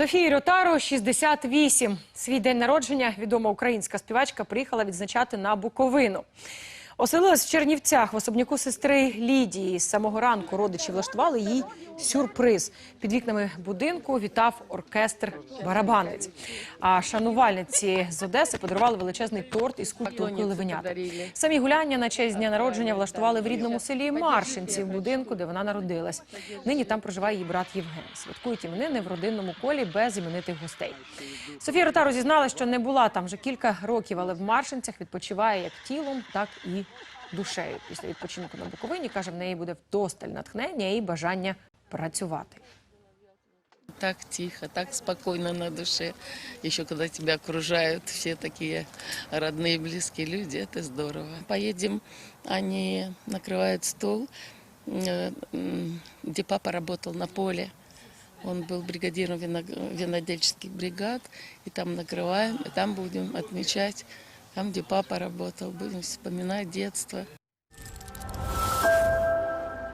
Софії Ротаро 68. Свій день народження відома українська співачка приїхала відзначати на Буковину. Оселилась в Чернівцях в особняку сестри Лідії. З самого ранку родичі влаштували їй сюрприз. Під вікнами будинку вітав оркестр барабанець. А шанувальниці з Одеси подарували величезний торт із культуркою левенята. Самі гуляння на честь дня народження влаштували в рідному селі Маршинці в будинку, де вона народилась. Нині там проживає її брат Євген. Святкують іменини в родинному колі без іменитих гостей. Софія Ротаро зізнала, що не була там вже кілька років, але в Маршинцях відпочиває як тілом, так і душею. Після відпочинку на Буковині каже, в неї буде вдосталь натхнення і бажання працювати. Так тихо, так спокойно на душе. Еще когда тебя окружают все такие родные, близкие люди, это здорово. Поедем, они накрывают стол, э, м, где папа работал на поле. Он был бригадиром вино- винодельческих бригад, и там накрываем, и там будем отмечать, там, где папа работал, будем вспоминать детство.